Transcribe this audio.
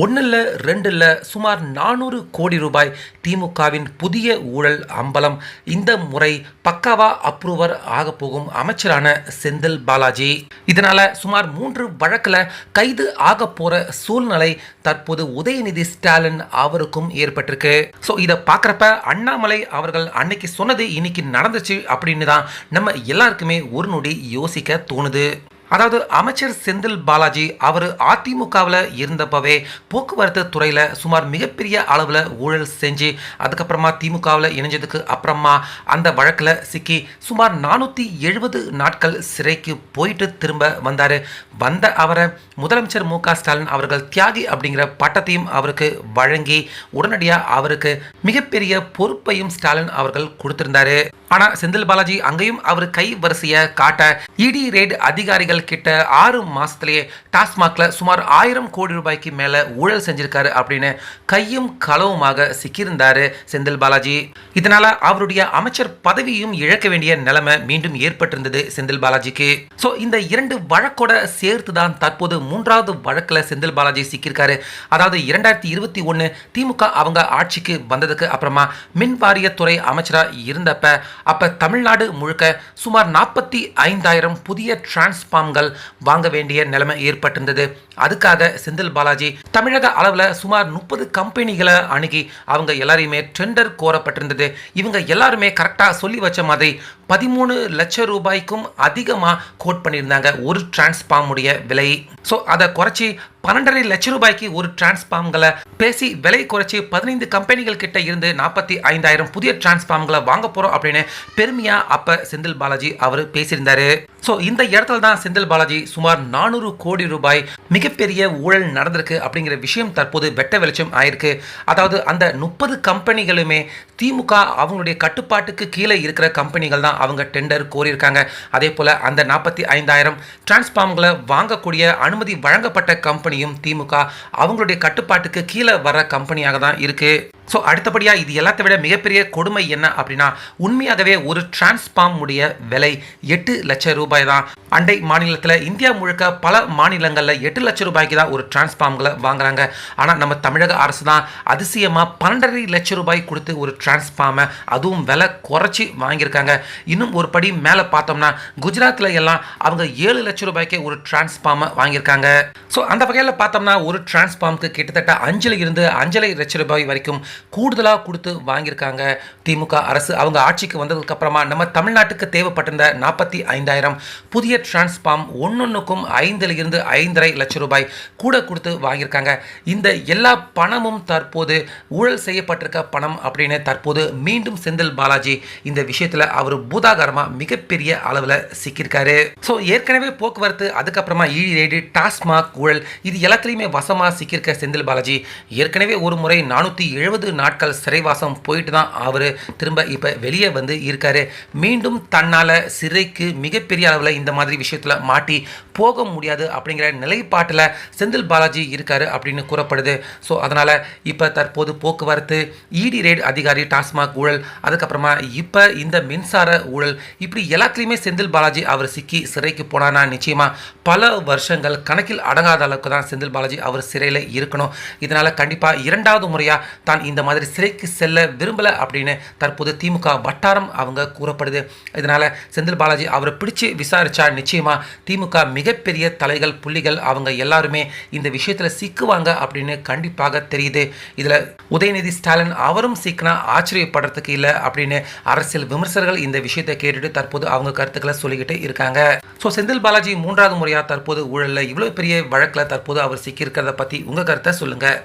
ஒன்று இல்லை ரெண்டு இல்லை சுமார் நானூறு கோடி ரூபாய் திமுகவின் புதிய ஊழல் அம்பலம். இந்த முறை பக்காவா அப்ரூவர் ஆக போகும் அமைச்சரான செந்தில் பாலாஜி. இதனால சுமார் மூன்று வழக்கில் கைது ஆக போற சூழ்நிலை தற்போது உதயநிதி ஸ்டாலின் அவருக்கும் ஏற்பட்டிருக்கு. ஸோ இதை பார்க்குறப்ப அண்ணாமலை அவர்கள் அன்னைக்கு சொன்னது இன்னைக்கு நடந்துச்சு அப்படின்னு தான் நம்ம எல்லாருக்குமே ஒரு நொடி யோசிக்க தோணுது. அதாவது அமைச்சர் செந்தில் பாலாஜி அவர் அதிமுகவில் இருந்தப்பவே போக்குவரத்து துறையில் சுமார் மிகப்பெரிய அளவில் ஊழல் செஞ்சு அதுக்கப்புறமா திமுகவில் இணைஞ்சதுக்கு அப்புறமா அந்த வழக்கில் சிக்கி சுமார் நானூற்றி எழுபது நாட்கள் சிறைக்கு போயிட்டு திரும்ப வந்தார். வந்த அவரை முதலமைச்சர் மு க ஸ்டாலின் அவர்கள் தியாகி அப்படிங்கிற பட்டத்தையும் அவருக்கு வழங்கி உடனடியாக அவருக்கு மிகப்பெரிய பொறுப்பையும் ஸ்டாலின் அவர்கள் கொடுத்திருந்தாரு. ஆனால் செந்தில் பாலாஜி அங்கேயும் அவர் கை வரிசையை காட்ட இடி ரேட் அதிகாரிகள் கிட்ட ஆறு மாசத்திலேயே டாஸ்மாக்ல சுமார் ஆயிரம் கோடி ரூபாய்க்கு மேல ஊழல் செஞ்சிருக்காரு அப்படின்னு கையும் களவுமாக சிக்கியிருந்தாரு செந்தில் பாலாஜி. இதனால அவருடைய அமைச்சர் பதவியும் இழக்க வேண்டிய நிலைமை மீண்டும் ஏற்பட்டிருந்தது செந்தில் பாலாஜிக்கு. ஸோ இந்த இரண்டு வழக்கோட சேர்த்து தான் தற்போது மூன்றாவது வழக்கில் செந்தில் பாலாஜி சிக்கியிருக்காரு. அதாவது இரண்டாயிரத்தி இருபத்தி ஒன்று திமுக அவங்க ஆட்சிக்கு வந்ததுக்கு அப்புறமா மின் வாரியத்துறை அமைச்சராக இருந்தப்ப அப்போ தமிழ்நாடு முழுக்க சுமார் நாற்பத்தி ஐந்தாயிரம் புதிய டிரான்ஸ்பார்ம்கள் வாங்க வேண்டிய நிலைமை ஏற்பட்டிருந்தது. அதுக்காக செந்தில் பாலாஜி தமிழக அளவில் சுமார் முப்பது கம்பெனிகளை அணுகி அவங்க எல்லாரையுமே டெண்டர் கோரப்பட்டிருந்தது. இவங்க எல்லாருமே கரெக்டாக சொல்லி வச்ச மாதிரி பதிமூணு லட்சம் ரூபாய்க்கும் அதிகமாக கோட் பண்ணியிருந்தாங்க. ஒரு டிரான்ஸ்பார்முடைய விலை. ஸோ அதை குறைச்சி பன்னெண்டரை லட்சம் ரூபாய்க்கு ஒரு டிரான்ஸ்பார்ம்களை பேசி விலை குறைச்சி பதினைந்து கம்பெனிகள் கிட்ட இருந்து நாற்பத்தி ஐந்தாயிரம் புதிய டிரான்ஸ்பார்ம்களை வாங்க போகிறோம் அப்படின்னு பெருமையாக அப்போ செந்தில் பாலாஜி அவர் பேசியிருந்தாரு. ஸோ இந்த இடத்துல தான் செந்தில் பாலாஜி சுமார் நானூறு கோடி ரூபாய் மிகப்பெரிய ஊழல் நடந்திருக்கு அப்படிங்கிற விஷயம் தற்போது வெட்ட வெளிச்சம் ஆயிருக்கு. அதாவது அந்த முப்பது கம்பெனிகளுமே திமுக அவங்களுடைய கட்டுப்பாட்டுக்கு கீழே இருக்கிற கம்பெனிகள் தான். அவங்க டெண்டர் கோரியிருக்காங்க. அதே போல் அந்த நாற்பத்தி ஐந்தாயிரம் டிரான்ஸ்பார்ம்களை வாங்கக்கூடிய அனுமதி வழங்கப்பட்ட கம்பெனியும் திமுக அவங்களுடைய கட்டுப்பாட்டுக்கு கீழே வர கம்பெனியாக தான் இருக்குது ஸோ அடுத்தபடியாக இது எல்லாத்தை விட மிகப்பெரிய கொடுமை என்ன அப்படின்னா உண்மையாகவே ஒரு டிரான்ஸ்பார்ம் உடைய விலை எட்டு லட்சம் ரூபாய் தான். அண்டை மாநிலத்தில் இந்தியா முழுக்க பல மாநிலங்களில் எட்டு லட்சம் ரூபாய்க்கு தான் ஒரு டிரான்ஸ்பார்ம்களை வாங்குறாங்க. ஆனால் நம்ம தமிழக அரசு தான் அதிசயமாக பன்னெண்டரை லட்சம் ரூபாய் கொடுத்து ஒரு டிரான்ஸ்பார்மை அதுவும் விலை குறைச்சி வாங்கியிருக்காங்க. இன்னும் ஒரு படி மேலே பார்த்தோம்னா குஜராத்தில் எல்லாம் அவங்க ஏழு லட்சம் ரூபாய்க்கே ஒரு டிரான்ஸ்பார்மை வாங்கியிருக்காங்க. ஸோ அந்த வகையில் பார்த்தோம்னா ஒரு டிரான்ஸ்பார்முக்கு கிட்டத்தட்ட அஞ்சலி இருந்து அஞ்சலை லட்சம் ரூபாய் வரைக்கும் கூடுதலாக கொடுத்து வாங்கியிருக்காங்க. திமுக அரசு அவங்க ஆட்சிக்கு வந்ததுக்கு அப்புறமா நம்ம தமிழ்நாட்டுக்கு தேவைப்பட்டிருந்த நாற்பத்தி ஐந்தாயிரம் புதிய டிரான்ஸ்பார்ம் ஒன்னொன்றுக்கும் ஐந்துல இருந்து ஐந்தரை லட்சம் ரூபாய் கூட கொடுத்து வாங்கியிருக்காங்க. இந்த எல்லா பணமும் தற்போது ஊழல் செய்யப்பட்டிருக்க பணம் அப்படின்னு தற்போது மீண்டும் செந்தில் பாலாஜி இந்த விஷயத்தில் அவர் பூதாகரமாக மிகப்பெரிய அளவில் சிக்கியிருக்காரு. ஸோ ஏற்கனவே போக்குவரத்து அதுக்கப்புறமா ஈழி ரேடு டாஸ்மாக் ஊழல் இது எல்லாத்துலேயுமே வசமாக சிக்கியிருக்க செந்தில் பாலாஜி. ஏற்கனவே ஒரு முறை நானூற்றி எழுபது நாட்கள் சிறைவாசம் போயிட்டு தான் அவர் திரும்ப இப்போ வெளியே வந்து இருக்காரு. மீண்டும் தன்னால் சிறைக்கு மிகப்பெரிய அளவில் இந்த மாதிரி விஷயத்தில் மாட்டி போக முடியாது அப்படிங்கிற நிலைப்பாட்டில் செந்தில் பாலாஜி இருக்காரு அப்படின்னு கூறப்படுது. ஸோ அதனால் இப்போ தற்போது போக்குவரத்து இடி ரேட் அதிகாரி டாஸ்மாக் ஊழல் அதுக்கப்புறமா இப்போ இந்த மின்சார ஊழல் இப்படி எல்லாத்துலேயுமே செந்தில் பாலாஜி அவர் சிக்கி சிறைக்கு போனானா நிச்சயமாக பல வருஷங்கள் கணக்கில் அடங்காத அளவுக்கு தான் செந்தில் பாலாஜி அவர் சிறையில் இருக்கணும். இதனால் கண்டிப்பாக இரண்டாவது முறையாக தான் இந்த மாதிரி சிறைக்கு செல்ல விரும்பலை அப்படின்னு தற்போது திமுக வட்டாரம் அவங்க கூறப்படுது. இதனால் செந்தில் பாலாஜி அவரை பிடிச்சு விசாரித்தா நிச்சயமாக திமுக மிகப்பெரிய தலைகள் புள்ளிகள் அவங்க எல்லாருமே இந்த விஷயத்தில் சிக்குவாங்க அப்படின்னு கண்டிப்பாக தெரியுது. இதில் உதயநிதி ஸ்டாலின் அவரும் சிக்கினா ஆச்சரியப்படுறதுக்கு இல்லை அப்படின்னு அரசியல் விமர்சகர்கள் இந்த விஷயத்தை கேட்டுட்டு தற்போது அவங்க கருத்துக்களை சொல்லிக்கிட்டு இருக்காங்க. ஸோ செந்தில் பாலாஜி மூன்றாவது முறையாக தற்போது ஊழலில் இவ்வளோ பெரிய வழக்கில் தற்போது அவர் சிக்கியிருக்கிறத பற்றி உங்கள் கருத்தை சொல்லுங்கள்